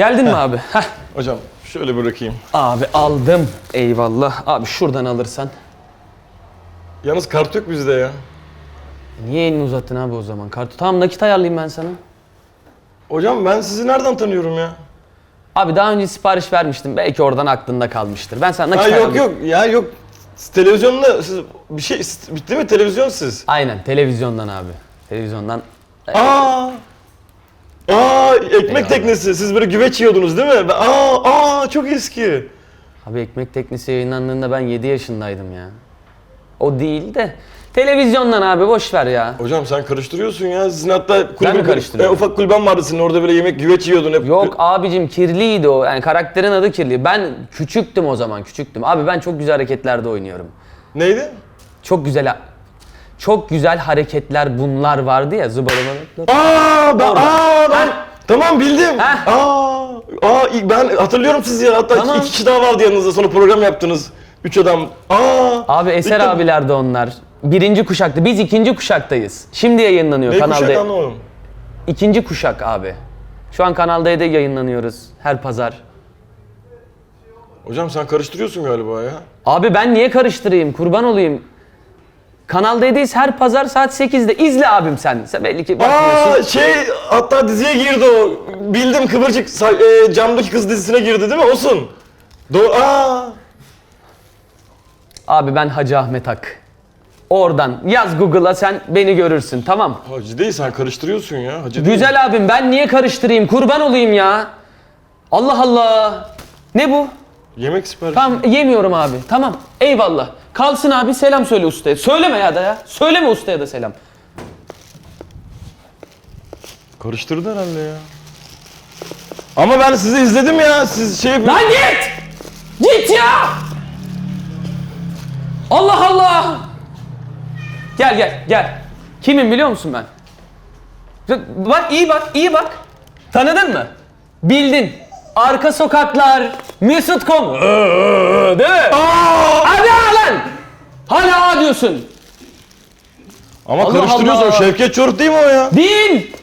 Geldin mi abi? Heh. Hocam şöyle bırakayım. Abi aldım. Eyvallah. Abi şuradan alırsan. Yalnız kart yok bizde ya. Niye elini uzattın abi o zaman? Kartı tamam nakit ayarlayayım ben sana. Hocam ben sizi nereden tanıyorum ya? Abi daha önce sipariş vermiştim. Belki oradan aklında kalmıştır. Ben sana nakit Ha yok ayarlayayım. yok ya yok. Televizyonda siz bir şey bitti mi televizyon siz? Aynen televizyondan abi. Televizyondan. Aa! Ekmek Eyvallah. teknesi. Siz böyle güveç yiyordunuz değil mi? Ben- Aa aa çok eski. Abi ekmek teknesi yayınlandığında ben 7 yaşındaydım ya. O değil de. Televizyondan abi boş ver ya. Hocam sen karıştırıyorsun ya. Sizin hatta kulübe, mi karıştırıyorum? E, ufak kulüben vardı senin orada böyle yemek güveç yiyordun hep. Yok abicim kirliydi o. Yani karakterin adı kirli. Ben küçüktüm o zaman küçüktüm. Abi ben çok güzel hareketlerde oynuyorum. Neydi? Çok güzel çok güzel hareketler bunlar vardı ya zıbalabalıklar. Aa ben aa ben tamam bildim. Heh. Aa aa ben hatırlıyorum sizi ya. Hatta Tamam. iki kişi daha vardı yanınızda sonra program yaptınız. Üç adam. Aa. Abi Eser bitti. abiler de onlar. Birinci kuşaktı. Biz ikinci kuşaktayız. Şimdi yayınlanıyor Ne kuşak kanalda. anlamadım. İkinci kuşak abi. Şu an Kanal D'de yayınlanıyoruz her pazar. Hocam sen karıştırıyorsun galiba ya. Abi ben niye karıştırayım? Kurban olayım. Kanal D'deyiz her pazar saat 8'de. İzle abim sen. Sen belli ki bakmıyorsun. Aa şey hatta diziye girdi o. Bildim Kıvırcık sa- e, camdaki kız dizisine girdi değil mi? Olsun. Do aa. Abi ben Hacı Ahmet Ak. Oradan yaz Google'a sen beni görürsün tamam. Hacı değil sen karıştırıyorsun ya. Hacı değil. Güzel abim ben niye karıştırayım? Kurban olayım ya. Allah Allah. Ne bu? Yemek siparişi. Tamam yemiyorum abi. Tamam. Eyvallah. Kalsın abi selam söyle ustaya. Söyleme ya da ya. Söyleme ustaya da selam. Karıştırdı herhalde ya. Ama ben sizi izledim ya. Siz şey Lan git! Git ya! Allah Allah! Gel gel gel. Kimim biliyor musun ben? Bak iyi bak iyi bak. Tanıdın mı? Bildin. Arka sokaklar, Mesut.com. Değil mi? Hadi lan! Hala diyorsun. Ama Allah karıştırıyorsun. Allah. Şevket Çoruk değil mi o ya? Değil.